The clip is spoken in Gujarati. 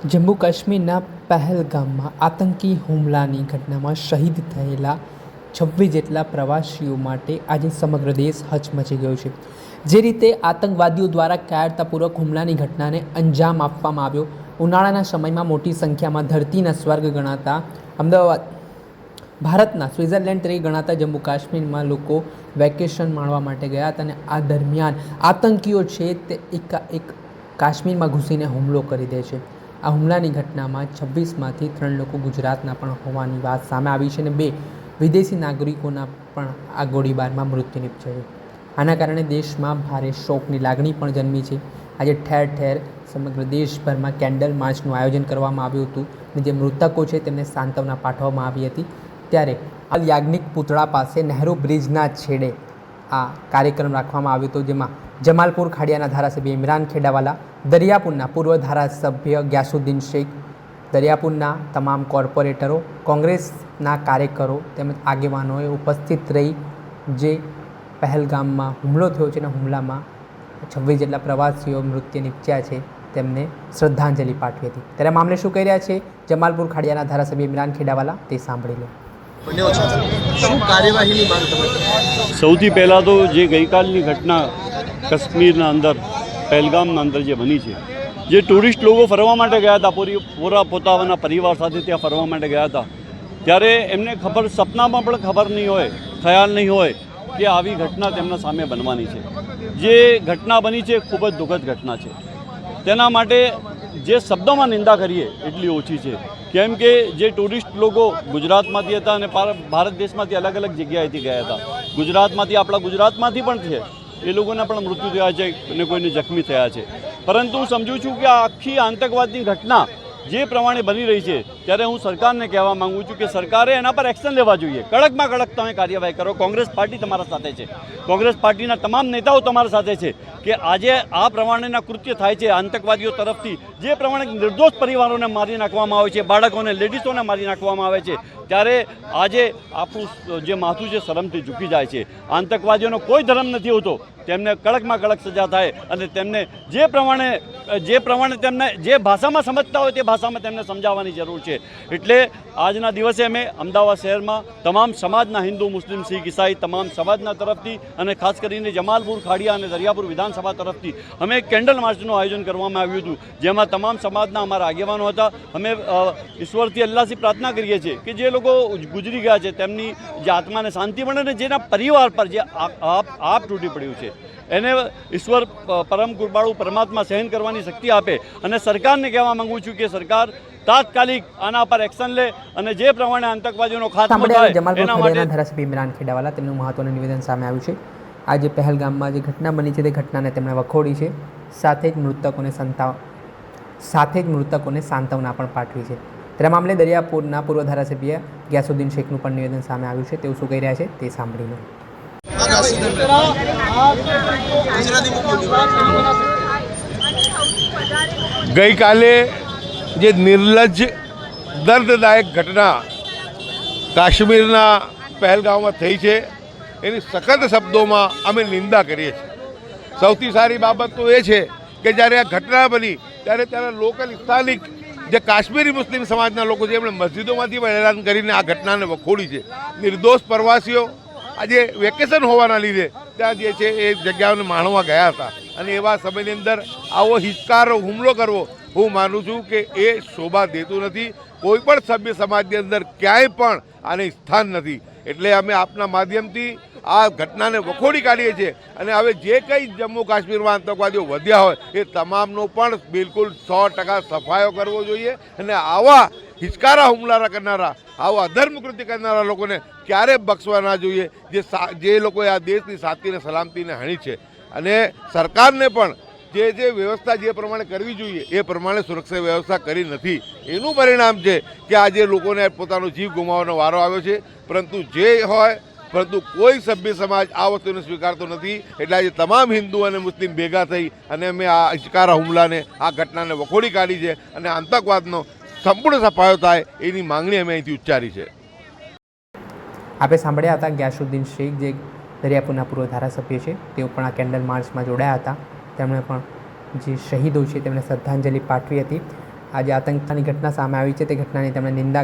જમ્મુ કાશ્મીરના પહેલગામમાં આતંકી હુમલાની ઘટનામાં શહીદ થયેલા છવ્વીસ જેટલા પ્રવાસીઓ માટે આજે સમગ્ર દેશ હચમચી ગયો છે. જે રીતે આતંકવાદીઓ દ્વારા કાયરતાપૂર્વક હુમલાની ઘટનાને અંજામ આપવામાં આવ્યો. ઉનાળાના સમયમાં મોટી સંખ્યામાં ધરતીના સ્વર્ગ ગણાતા અમદાવાદ, ભારતના સ્વિટ્ઝરલેન્ડ તરીકે ગણાતા જમ્મુ કાશ્મીરમાં લોકો વેકેશન માણવા માટે ગયા હતા અને આ દરમિયાન આતંકીઓ છે તે એકાએક કાશ્મીરમાં ઘૂસીને હુમલો કરી દે છે. આ હુમલાની ઘટનામાં છવ્વીસમાંથી ત્રણ લોકો ગુજરાતના પણ હોવાની વાત સામે આવી છે અને બે વિદેશી નાગરિકોના પણ આ ગોળીબારમાં મૃત્યુ નીપજ્યું આના કારણે દેશમાં ભારે શોકની લાગણી પણ જન્મી છે. આજે ઠેર ઠેર સમગ્ર દેશભરમાં કેન્ડલ માર્ચનું આયોજન કરવામાં આવ્યું હતું અને જે મૃતકો છે તેમને સાંત્વના પાઠવવામાં આવી હતી. ત્યારે આ યાજ્ઞિક પૂતળા પાસે નહેરુ બ્રિજના છેડે આ કાર્યક્રમ રાખવામાં આવ્યો હતો, જેમાં જમાલપુર ખાડિયાના ધારાસભ્ય ઇમરાન ખેડાવાલા, દરિયાપુરના પૂર્વ ધારાસભ્ય ગ્યાસુદ્દીન શેખ, દરિયાપુરના તમામ કોર્પોરેટરો, કોંગ્રેસના કાર્યકરો તેમજ આગેવાનોએ ઉપસ્થિત રહી જે પહેલગામમાં હુમલો થયો છે અને હુમલામાં છવ્વીસ જેટલા પ્રવાસીઓ મૃત્યુ નીપજ્યા છે તેમને શ્રદ્ધાંજલિ પાઠવી હતી. ત્યારે મામલે શું કહી રહ્યા છે? જમાલપુર ખાડિયાના ધારાસભ્ય ઇમરાન ખેડાવાલા, તે સાંભળી લો. સૌથી પહેલાં તો જે ગઈકાલની ઘટના કાશ્મીરના અંદર, પહેલગામના અંદર જે બની છે, જે ટુરિસ્ટ લોકો ફરવા માટે ગયા હતા, પૂરી પૂરા પોતાના પરિવાર સાથે ત્યાં ફરવા માટે ગયા હતા, ત્યારે એમને ખબર, સપનામાં પણ ખબર નહીં હોય, ખ્યાલ નહીં હોય કે આવી ઘટના તેમના સામે બનવાની છે. જે ઘટના બની છે ખૂબ જ દુઃખદ ઘટના છે. તેના માટે જે શબ્દોમાં નિંદા કરીએ, એટલી ઓછી છે. કેમ કે જે ટુરિસ્ટ લોકો ગુજરાતમાંથી હતા અને ભારત દેશમાંથી અલગ અલગ જગ્યાએથી ગયા હતા. ગુજરાતમાંથી, આપણા ગુજરાતમાંથી પણ છે. એ લોકોના પણ મૃત્યુ થયા છે અને કોઈને જખમી થયા છે. પરંતુ હું સમજુ છું કે આ આખી આતંકવાદની ઘટના જે પ્રમાણે બની રહી છે ત્યારે હું સરકારને કહેવા માગું છું કે સરકારે એના પર એક્શન લેવા જોઈએ. કડકમાં કડક તમે કાર્યવાહી કરો. કોંગ્રેસ પાર્ટી તમારા સાથે છે. કોંગ્રેસ પાર્ટીના તમામ નેતાઓ તમારા સાથે છે કે આજે આ પ્રમાણેના કૃત્ય થાય છે આતંકવાદીઓ તરફથી. જે પ્રમાણે નિર્દોષ પરિવારોને મારી નાખવામાં આવે છે, બાળકોને, લેડીઝોને મારી નાખવામાં આવે છે. ત્યારે આજે આપણું જે માથું છે શરમથી ઝૂકી જાય છે. આતંકવાદીઓનો કોઈ ધર્મ નથી હોતો. તેમને કડકમાં કડક સજા થાય અને તેમને જે પ્રમાણે જે પ્રમાણે તેમને, જે ભાષામાં સમજતા હોય તે ભાષામાં તેમને સમજાવવાની જરૂર છે. એટલે આજના દિવસે અમે અમદાવાદ શહેરમાં તમામ સમાજના હિન્દુ, મુસ્લિમ, શીખ, ઈસાઈ તમામ સમાજના તરફથી અને ખાસ કરીને જમાલપુર, ખાડિયા અને દરિયાપુર વિધાનસભા તરફથી અમે કેન્ડલ માર્ચનું આયોજન કરવામાં આવ્યું હતું. જેમાં તમામ સમાજના અમારા આગેવાનો હતા. અમે ઈશ્વરથી અલ્લાહથી પ્રાર્થના કરીએ છીએ કે જે લોકો ગુજરી ગયા છે તેમની જે આત્માને શાંતિ મળે અને જેના પરિવાર પર જે આપ તૂટી પડ્યું છે, એને ઈશ્વર પરમ કૃપાળુ પરમાત્મા સહન કરવાની શક્તિ આપે. અને સરકારને કહેવા માંગુ છું કે સરકાર તાત્કાલિક આના પર એક્શન લે અને જે પ્રમાણે આતંકવાદીઓનો ખાતમો થાય જમાલપુર એના માટે ધારાસભ્ય ઇમરાન ખેડાવાલા તેમનું મહત્વનું નિવેદન સામે આવ્યું છે આજે પહેલગામમાં જે ઘટના બની છે તે ઘટનાને તેમણે વખોડી છે સાથે જ મૃતકોને સંતાવ સાથે જ મૃતકોને સાંત્વના પણ પાઠવી છે તેના મામલે દરિયાપુરના પૂર્વ ધારાસભ્ય ગ્યાસુદ્દીન શેખનું પણ નિવેદન સામે આવ્યું છે તેઓ શું કહી રહ્યા છે તે સાંભળી લો હા, ગાસીદન. ગુજરાતીમાં બોલ્યું. ગઈકાલે જે નિર્લજ્જ દર્દદાયક ઘટના કાશ્મીરના પહેલગામમાં થઈ છે. એની સખત શબ્દોમાં અમે નિંદા કરીએ છીએ. સૌથી સારી બાબત તો એ છે કે જ્યારે આ ઘટના બની, ત્યારે ત્યારે લોકલ સ્થાનિક જે કાશ્મીરી મુસ્લિમ સમાજના લોકો છે, એમણે મસ્જિદોમાંથી પણ એલાન કરીને આ ઘટનાને વખોડી છે. નિર્દોષ પ્રવાસીઓ આજે વેકેશન હોવાના લીધે ત્યાં જે છે, એ જગ્યાઓને માણવા ગયા હતા. અને એવા સમયની અંદર આવો હિચકારો હુમલો કરવો, હું માનું છું કે એ શોભા દેતું નથી. કોઈ પણ સભ્ય સમાજની અંદર ક્યાંય પણ આને સ્થાન નથી. એટલે અમે આપના માધ્યમથી આ ઘટનાને વખોડી કાઢીએ છીએ. અને હવે જે કંઈ જમ્મુ કાશ્મીરમાં આતંકવાદીઓ વધ્યા હોય, એ તમામનો પણ બિલકુલ સો ટકા સફાયો કરવો જોઈએ. અને આવા હિચકારા હુમલારા કરનારા, આવા અધર્મ કૃત્ય કરનારા લોકોને ક્યારે બક્ષવા ના જોઈએ? જે જે લોકોએ આ દેશની શાંતિને સલામતીને હણી છે. અને સરકારને પણ જે જે વ્યવસ્થા જે પ્રમાણે કરવી જોઈએ, એ પ્રમાણે સુરક્ષા વ્યવસ્થા કરી નથી. એનું પરિણામ છે કે આજે લોકોને પોતાનો જીવ ગુમાવવાનો વારો આવ્યો છે. પરંતુ જે હોય, પરંતુ કોઈ સભ્ય સમાજ આ વસ્તુને સ્વીકારતો નથી. એટલે આજે તમામ હિન્દુ અને મુસ્લિમ ભેગા થઈ અને અમે આ ઇચકારા હુમલાને, આ ઘટનાને વખોડી કાઢી છે અને આતંકવાદનો સંપૂર્ણ સફાયો થાય એની માંગણી અમે અહીંથી ઉચ્ચારી છે. આપણે સાંભળ્યા હતા ગ્યાસુદ્દીન શેખ, જે દરિયાપુરના પૂર્વ ધારાસભ્ય છે. તેઓ પણ આ કેન્ડલ માર્ચમાં જોડાયા હતા. તેમણે પણ જે શહીદો છે તેમણે શ્રદ્ધાંજલિ પાઠવી હતી. આજે આતંકની ઘટના સામે આવી છે. તે ઘટનાની તેમણે નિંદા